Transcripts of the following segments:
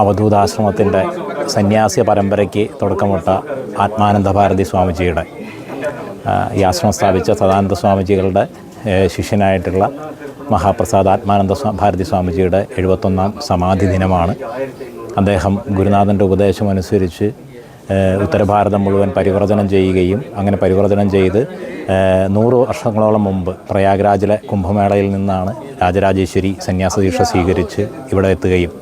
അവധൂതാശ്രമത്തിന്റെ സന്യാസി പരമ്പരയ്ക്ക് തുടക്കമിട്ട ആത്മാനന്ദ ഭാരതി സ്വാമിജിയുടെ ഈ ആശ്രമം സ്ഥാപിച്ച സദാനന്ദ സ്വാമിജികളുടെ ശിഷ്യനായിട്ടുള്ള മഹാപ്രസാദ് ആത്മാനന്ദ ഭാരതി സ്വാമിജിയുടെ എഴുപത്തൊന്നാം സമാധി ദിനമാണ്. അദ്ദേഹം ഗുരുനാഥന്റെ ഉപദേശം അനുസരിച്ച് ഉത്തരഭാരതം മുഴുവൻ പരിവർത്തനം ചെയ്യുകയും അങ്ങനെ പരിവർത്തനം ചെയ്ത് നൂറ് വർഷങ്ങളോളം മുമ്പ് പ്രയാഗ്രാജിലെ കുംഭമേളയിൽ നിന്നാണ് രാജരാജേശ്വരി സന്യാസ ദീക്ഷ സ്വീകരിച്ച് ഇവിടെ എത്തുകയും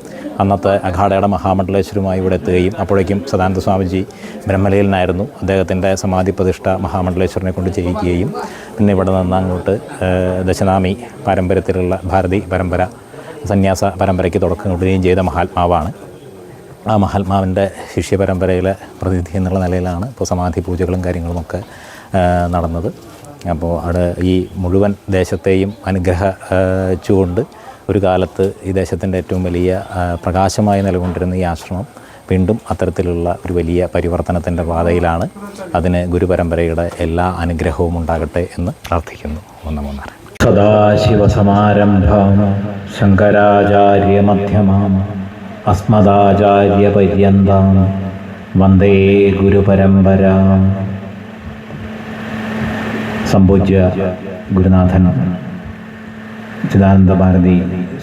അന്നത്തെ അഖാഡയുടെ മഹാമണ്ഡലേശ്വരുമായി ഇവിടെ എത്തുകയും അപ്പോഴേക്കും സദാനന്ദ സ്വാമിജി ബ്രഹ്മലയിലായിരുന്നു അദ്ദേഹത്തിന്റെ സമാധി പ്രതിഷ്ഠ മഹാമണ്ഡലേശ്വരനെ കൊണ്ട് ചെയ്യിക്കുകയും പിന്നെ ഇവിടെ നിന്ന് അങ്ങോട്ട് ദശനാമി പാരമ്പര്യത്തിലുള്ള ഭാരതി പരമ്പര സന്യാസ പരമ്പരയ്ക്ക് തുടക്കം കൊടുക്കുകയും ചെയ്ത മഹാത്മാവാണ്. ആ മഹാത്മാവിന്റെ ശിഷ്യ പരമ്പരയിലെ പ്രതിനിധി എന്നുള്ള നിലയിലാണ് ഇപ്പോൾ സമാധി പൂജകളും കാര്യങ്ങളുമൊക്കെ നടന്നത്. അപ്പോൾ അവിടെ ഈ മുഴുവൻ ദേശത്തെയും അനുഗ്രഹിച്ചുകൊണ്ട് ഒരു കാലത്ത് ഈ ദേശത്തിന്റെ ഏറ്റവും വലിയ പ്രകാശമായി നിലകൊണ്ടിരുന്ന ഈ ആശ്രമം വീണ്ടും അത്തരത്തിലുള്ള ഒരു വലിയ പരിവർത്തനത്തിന്റെ പാതയിലാണ് അതിന് ഗുരുപരമ്പരയുടെ എല്ലാ അനുഗ്രഹവും ഉണ്ടാകട്ടെ എന്ന് പ്രാർത്ഥിക്കുന്നു. ഒന്ന് മൂന്നാറ് സദാശിവസമാരംഭാം ശങ്കരാചാര്യമധ്യമാം അസ്മദാചാര്യപര്യന്താം വന്ദേ ഗുരുപരമ്പരാം. സംപൂജ്യ ഗുരുനാഥൻ ചിദാനന്ദ ഭാരതി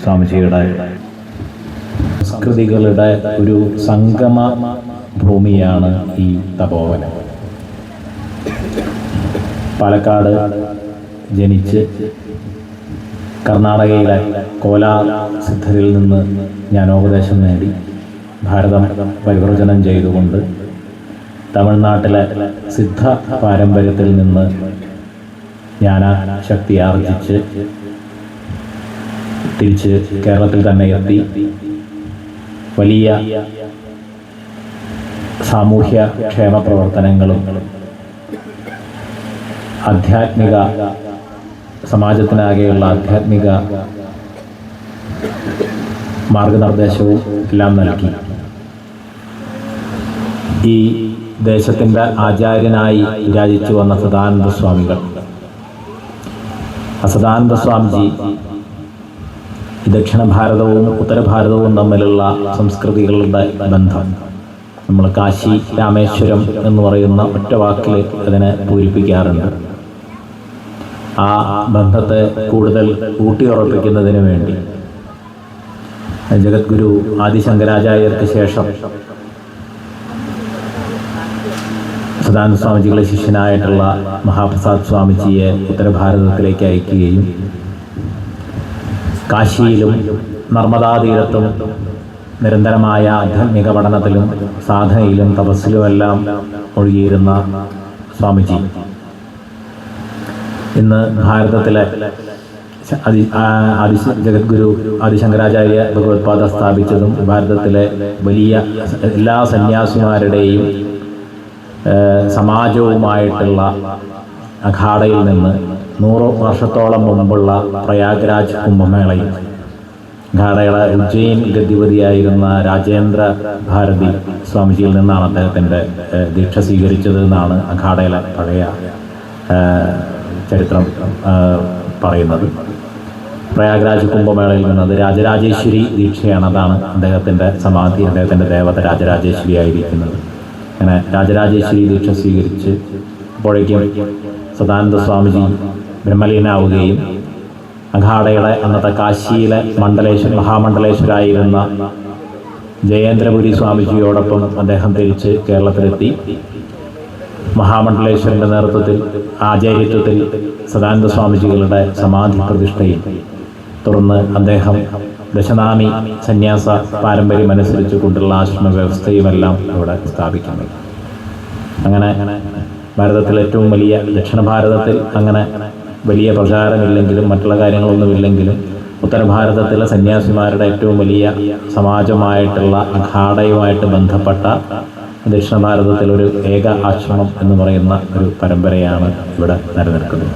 സ്വാമിജിയുടെ സംസ്കൃതികളുടെ ഒരു സംഗമ ഭൂമിയാണ് ഈ തപോവനം. പാലക്കാട് ജനിച്ച് കർണാടകയിലെ കോലാ സിദ്ധരിൽ നിന്ന് ഞാൻ ഉപദേശം നേടി. ഭാരതം പരിവർജനം ചെയ്തുകൊണ്ട് തമിഴ്നാട്ടിലെ സിദ്ധ പാരമ്പര്യത്തിൽ നിന്ന് ജ്ഞാനശക്തി ആർജിച്ച് തിരിച്ച് കേരളത്തിൽ തന്നെ എത്തി. വലിയ സാമൂഹ്യ ക്ഷേമ പ്രവർത്തനങ്ങളും ആധ്യാത്മിക സമാജത്തിനാകെയുള്ള ആധ്യാത്മിക മാർഗനിർദ്ദേശവും എല്ലാം നൽകി. ഈ ദേശത്തിന്റെ ആചാര്യനായി വിരാജിച്ചു വന്ന സദാനന്ദ സ്വാമികൾ സദാനന്ദ സ്വാമിജി ദക്ഷിണ ഭാരതവും ഉത്തര ഭാരതവും തമ്മിലുള്ള സംസ്കൃതികളുടെ ബന്ധം. നമ്മൾ കാശി രാമേശ്വരം എന്ന് പറയുന്ന ഒറ്റ വാക്കിൽ അതിനെ പൂരിപ്പിക്കാറുണ്ട്. ആ ബന്ധത്തെ കൂടുതൽ ഊട്ടിയുറപ്പിക്കുന്നതിന് വേണ്ടി. ജഗദ്ഗുരു ആദിശങ്കരാചാര്യർക്ക് ശേഷം സദാനന്ദ സ്വാമിജികളെ ശിഷ്യനായിട്ടുള്ള മഹാപ്രസാദ് സ്വാമിജിയെ ഉത്തരഭാരതത്തിലേക്ക് അയക്കുകയും കാശിയിലും നർമ്മദാതീരത്തും നിരന്തരമായ ആധ്യാത്മിക പഠനത്തിലും സാധനയിലും തപസ്സിലുമെല്ലാം ഒഴുകിയിരുന്ന സ്വാമിജി. ഇന്ന് ഭാരതത്തിലെ അതി ആദി ജഗദ്ഗുരു ആദിശങ്കരാചാര്യ ഭഗവത്പാദ സ്ഥാപിച്ചതും ഭാരതത്തിലെ വലിയ എല്ലാ സന്യാസിമാരുടെയും സമാജവുമായിട്ടുള്ള അഖാഡയിൽ നിന്ന് നൂറ് വർഷത്തോളം മുമ്പുള്ള പ്രയാഗ്രാജ് കുംഭമേളയിൽ ഖാഡയുടെ ഉജ്ജയിൻ ഗതിപതിയായിരുന്ന രാജേന്ദ്ര ഭാരതി സ്വാമിജിയിൽ നിന്നാണ് അദ്ദേഹത്തിന്റെ ദീക്ഷ സ്വീകരിച്ചത് എന്നാണ് അഖാഡയിലെ പഴയ ചരിത്രം പറയുന്നത്. പ്രയാഗ്രാജ് കുംഭമേളയിൽ നിന്നത് രാജരാജേശ്വരി ദീക്ഷയാണ്. അതാണ് അദ്ദേഹത്തിന്റെ സമാധി അദ്ദേഹത്തിന്റെ ദേവത രാജരാജേശ്വരി ആയിരിക്കുന്നത്. അങ്ങനെ രാജരാജേശ്വരി ദീക്ഷ സ്വീകരിച്ച് അപ്പോഴേക്കും സദാനന്ദ സ്വാമിജി ബ്രഹ്മലീനാവുകയും അഖാഡയുടെ അന്നത്തെ കാശിയിലെ മണ്ഡലേശ്വര മഹാമണ്ഡലേശ്വരായിരുന്ന ജയേന്ദ്രപുരി സ്വാമിജിയോടൊപ്പം അദ്ദേഹം തിരിച്ച് കേരളത്തിലെത്തി. മഹാമണ്ഡലേശ്വരന്റെ നേതൃത്വത്തിൽ ആചാര്യത്വത്തിൽ സദാനന്ദ സ്വാമിജികളുടെ സമാധി പ്രതിഷ്ഠയും. തുടർന്ന് അദ്ദേഹം ദശനാമി സന്യാസ പാരമ്പര്യം അനുസരിച്ച് കൊണ്ടുള്ള ആശ്രമ വ്യവസ്ഥയുമെല്ലാം ഇവിടെ സ്ഥാപിക്കുന്നു. അങ്ങനെ ഭാരതത്തിലെ ഏറ്റവും വലിയ ദക്ഷിണ ഭാരതത്തിൽ അങ്ങനെ വലിയ പ്രചാരമില്ലെങ്കിലും മറ്റുള്ള കാര്യങ്ങളൊന്നുമില്ലെങ്കിലും ഉത്തരഭാരതത്തിലെ സന്യാസിമാരുടെ ഏറ്റവും വലിയ സമാജമായിട്ടുള്ള അഖാഡയുമായിട്ട് ബന്ധപ്പെട്ട ദക്ഷിണ ഭാരതത്തിലൊരു ഏക ആശ്രമം എന്ന് പറയുന്ന ഒരു പരമ്പരയാണ് ഇവിടെ നിലനിൽക്കുന്നത്.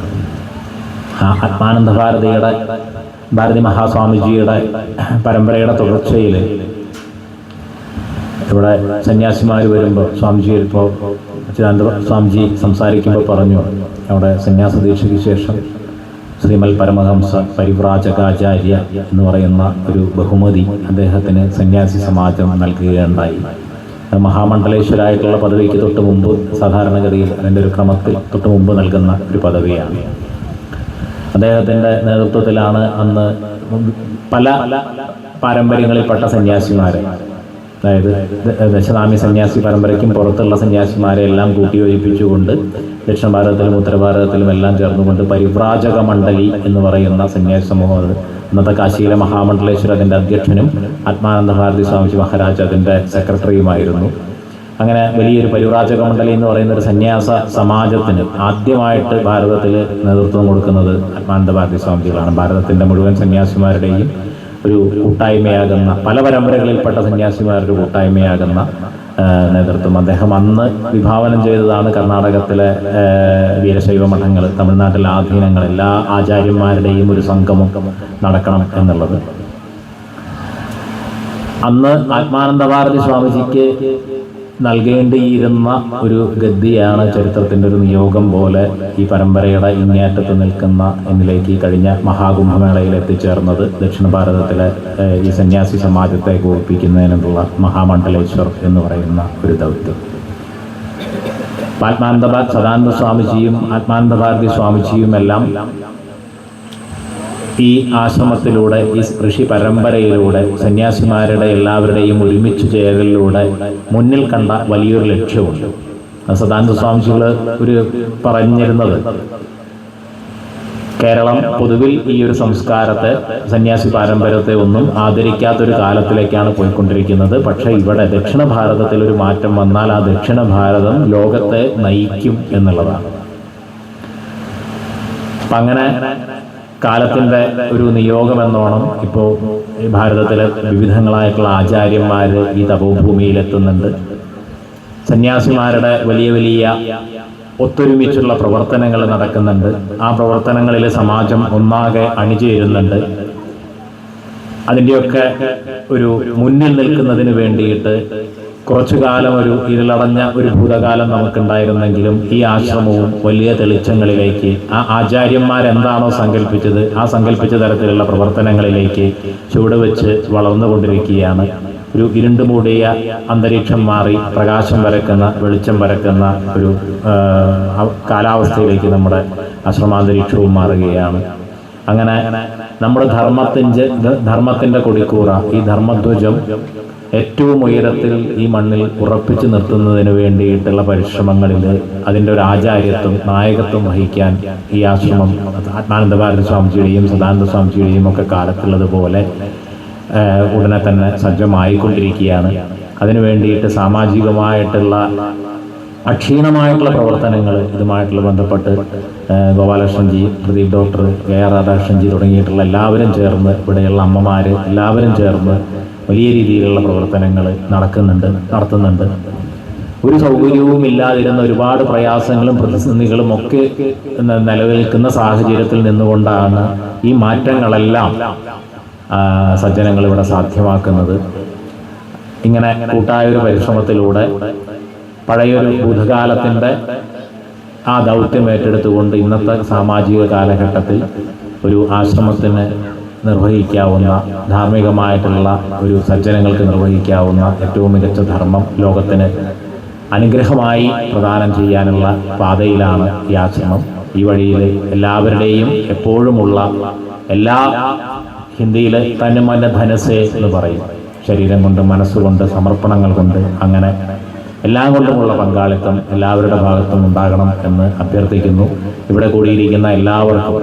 ആ ആത്മാനന്ദ ഭാരതിയുടെ ഭാരതി മഹാസ്വാമിജിയുടെ പരമ്പരയുടെ തുടർച്ചയിൽ ഇവിടെ സന്യാസിമാർ വരുമ്പോൾ സ്വാമിജി ഇപ്പോൾ അച്യുതാനന്ദ സ്വാമിജി സംസാരിക്കുമ്പോൾ പറഞ്ഞു നമ്മുടെ സന്യാസ ദീക്ഷയ്ക്ക് ശേഷം ശ്രീമൽ പരമഹംസ പരിവ്രാജകാചാര്യ എന്ന് പറയുന്ന ഒരു ബഹുമതി അദ്ദേഹത്തിന് സന്യാസി സമാജം നൽകുകയുണ്ടായി. മഹാമണ്ഡലേശ്വരായിട്ടുള്ള പദവിക്ക് തൊട്ട് മുമ്പ് സാധാരണഗതിയിൽ അതിന്റെ ഒരു ക്രമത്തിൽ തൊട്ട് മുമ്പ് നൽകുന്ന ഒരു പദവിയാണ്. അദ്ദേഹത്തിന്റെ നേതൃത്വത്തിലാണ് അന്ന് പല പാരമ്പര്യങ്ങളിൽപ്പെട്ട സന്യാസിമാരെ. അതായത് ദശനാമി സന്യാസി പരമ്പരയ്ക്കും പുറത്തുള്ള സന്യാസിമാരെ എല്ലാം കൂട്ടിയോജിപ്പിച്ചുകൊണ്ട് ദക്ഷിണ ഭാരതത്തിലും ഉത്തര എല്ലാം ചേർന്നുകൊണ്ട് പരിവ്രാജക മണ്ഡലി എന്ന് പറയുന്ന സന്യാസി സമൂഹം ഇന്നത്തെ കാശിയിലെ മഹാമണ്ഡലേശ്വര അതിന്റെ അധ്യക്ഷനും ആത്മാനന്ദ ഭാരതി സ്വാമിജി മഹാരാജ് അതിന്റെ സെക്രട്ടറിയുമായിരുന്നു. അങ്ങനെ വലിയൊരു പരിവ്രാജക മണ്ഡലി എന്ന് പറയുന്ന ഒരു സന്യാസ സമാജത്തിന് ആദ്യമായിട്ട് ഭാരതത്തിൽ നേതൃത്വം കൊടുക്കുന്നത് ആത്മാനന്ദ ഭാരതി സ്വാമിജികളാണ്. ഭാരതത്തിന്റെ മുഴുവൻ സന്യാസിമാരുടെയും ഒരു കൂട്ടായ്മയാകുന്ന പല പരമ്പരകളിൽപ്പെട്ട സന്യാസിമാരുടെ കൂട്ടായ്മയാകുന്ന നേതൃത്വം. അദ്ദേഹം അന്ന് വിഭാവനം ചെയ്തതാണ് കർണാടകത്തിലെ വീരശൈവ മഠങ്ങൾ തമിഴ്നാട്ടിലെ ആധീനങ്ങൾ എല്ലാ ആചാര്യന്മാരുടെയും ഒരു സംഗമം നടക്കണം എന്നുള്ളത്. അന്ന് ആത്മാനന്ദ ഭാരതി സ്വാമിജിക്ക് നൽകേണ്ടിയിരുന്ന ഒരു ഗദ്ദിയാണ് ചരിത്രത്തിന്റെ ഒരു നിയോഗം പോലെ ഈ പരമ്പരയുടെ ഇങ്ങേറ്റത്ത് നിൽക്കുന്ന എന്നിലേക്ക് കഴിഞ്ഞ മഹാകുംഭമേളയിൽ എത്തിച്ചേർന്നത് ദക്ഷിണ ഭാരതത്തിലെ ഈ സന്യാസി സമാജത്തെ ഗോപിപ്പിക്കുന്നതിനുള്ള മഹാമണ്ഡലേശ്വർ എന്ന് പറയുന്ന ഒരു ദൗത്യം. ആത്മാനന്ദ സദാനന്ദ സ്വാമിജിയും ആത്മാനന്ദ ഭാരതി സ്വാമിജിയും എല്ലാം ഈ ആശ്രമത്തിലൂടെ ഈ ഋഷി പരമ്പരയിലൂടെ സന്യാസിമാരുടെ എല്ലാവരുടെയും ഒരുമിച്ച് ചേരലിലൂടെ മുന്നിൽ കണ്ട വലിയൊരു ലക്ഷ്യമുണ്ട്. സദാനന്ദ സ്വാമിജികൾ ഒരു പറഞ്ഞിരുന്നത്. കേരളം പൊതുവിൽ ഈ ഒരു സംസ്കാരത്തെ സന്യാസി പാരമ്പര്യത്തെ ഒന്നും ആദരിക്കാത്തൊരു കാലത്തിലേക്കാണ് പോയിക്കൊണ്ടിരിക്കുന്നത്. പക്ഷേ ഇവിടെ ദക്ഷിണ ഭാരതത്തിൽ ഒരു മാറ്റം വന്നാൽ ആ ദക്ഷിണ ഭാരതം ലോകത്തെ നയിക്കും എന്നുള്ളതാണ്. അങ്ങനെ കാലത്തിന്റെ ഒരു നിയോഗം എന്നോണം ഇപ്പോൾ ഈ ഭാരതത്തിലെ വിവിധങ്ങളായിട്ടുള്ള ആചാര്യന്മാർ ഈ തപോഭൂമിയിലെത്തുന്നുണ്ട്. സന്യാസിമാരുടെ വലിയ വലിയ ഒത്തൊരുമിച്ചുള്ള പ്രവർത്തനങ്ങൾ നടക്കുന്നുണ്ട്. ആ പ്രവർത്തനങ്ങളിൽ സമാജം ഒന്നാകെ അണിചേരുന്നുണ്ട്. അതിന്റെയൊക്കെ ഒരു മുന്നിൽ നിൽക്കുന്നതിന് വേണ്ടിയിട്ട് കുറച്ചു കാലം ഒരു ഇരുളടഞ്ഞ ഒരു ഭൂതകാലം നമുക്കുണ്ടായിരുന്നെങ്കിലും ഈ ആശ്രമവും വലിയ തെളിച്ചങ്ങളിലേക്ക് ആ ആചാര്യന്മാരെന്താണോ സങ്കല്പിച്ചത് ആ സങ്കല്പിച്ച തരത്തിലുള്ള പ്രവർത്തനങ്ങളിലേക്ക് ചുവടുവെച്ച് വളർന്നുകൊണ്ടിരിക്കുകയാണ്. ഒരു ഇരുണ്ടു മൂടിയ അന്തരീക്ഷം മാറി പ്രകാശം വരക്കുന്ന വെളിച്ചം വരക്കുന്ന ഒരു കാലാവസ്ഥയിലേക്ക് നമ്മുടെ ആശ്രമാന്തരീക്ഷവും മാറുകയാണ്. അങ്ങനെ നമ്മുടെ ധർമ്മത്തിന്റെ ധർമ്മത്തിന്റെ കൊടിക്കൂറ ഈ ധർമ്മധ്വജം ഏറ്റവും ഉയരത്തിൽ ഈ മണ്ണിൽ ഉറപ്പിച്ചു നിർത്തുന്നതിന് വേണ്ടിയിട്ടുള്ള പരിശ്രമങ്ങളിൽ അതിന്റെ ഒരു ആചാര്യത്വം നായകത്വം വഹിക്കാൻ ഈ ആശ്രമം ആത്മാനന്ദ ഭാരത സ്വാമിജിയുടെയും സദാനന്ദ സ്വാമിജിയുടെയും ഒക്കെ കാലത്തുള്ളതുപോലെ ഉടനെ തന്നെ സജ്ജമായിക്കൊണ്ടിരിക്കുകയാണ്. അതിനു വേണ്ടിയിട്ട് സാമാജികമായിട്ടുള്ള അക്ഷീണമായിട്ടുള്ള പ്രവർത്തനങ്ങൾ ഇതുമായിട്ടുള്ള ബന്ധപ്പെട്ട് Gopalakrishnanji Pradeep doctor K R Radhakrishnanji തുടങ്ങിയിട്ടുള്ള എല്ലാവരും ചേർന്ന് ഇവിടെയുള്ള അമ്മമാർ എല്ലാവരും ചേർന്ന് വലിയ രീതിയിലുള്ള പ്രവർത്തനങ്ങൾ നടക്കുന്നുണ്ട് നടത്തുന്നുണ്ട്. ഒരു സൗകര്യവും ഇല്ലാതിരുന്ന ഒരുപാട് പ്രയാസങ്ങളും പ്രതിസന്ധികളും ഒക്കെ നിലനിൽക്കുന്ന സാഹചര്യത്തിൽ നിന്നുകൊണ്ടാണ് ഈ മാറ്റങ്ങളെല്ലാം സജ്ജനങ്ങൾ ഇവിടെ സാധ്യമാക്കുന്നത്. ഇങ്ങനെ കൂട്ടായ ഒരു പരിശ്രമത്തിലൂടെ പഴയൊരു ഭൂതകാലത്തിന്റെ ആ ദൗത്യം ഏറ്റെടുത്തുകൊണ്ട് ഇന്നത്തെ സാമാജിക കാലഘട്ടത്തിൽ ഒരു ആശ്രമത്തിന് നിർവഹിക്കാവുന്ന ധാർമ്മികമായിട്ടുള്ള ഒരു സജ്ജനങ്ങൾക്ക് നിർവഹിക്കാവുന്ന ഏറ്റവും മികച്ച ധർമ്മം ലോകത്തിന് അനുഗ്രഹമായി പ്രദാനം ചെയ്യാനുള്ള പാതയിലാണ് ഈ ആശ്രമം ഈ വഴിയിൽ എല്ലാവരുടെയും എപ്പോഴുമുള്ള എല്ലാ ഹിന്ദിയിൽ തന്നെ മന ധനസേ എന്ന് പറയും. ശരീരം കൊണ്ട് മനസ്സുകൊണ്ട് സമർപ്പണങ്ങൾ കൊണ്ട് അങ്ങനെ എല്ലാം കൊണ്ടുമുള്ള പങ്കാളിത്തം എല്ലാവരുടെ ഭാഗത്തും ഉണ്ടാകണം എന്ന് അഭ്യർത്ഥിക്കുന്നു. ഇവിടെ കൂടിയിരിക്കുന്ന എല്ലാവർക്കും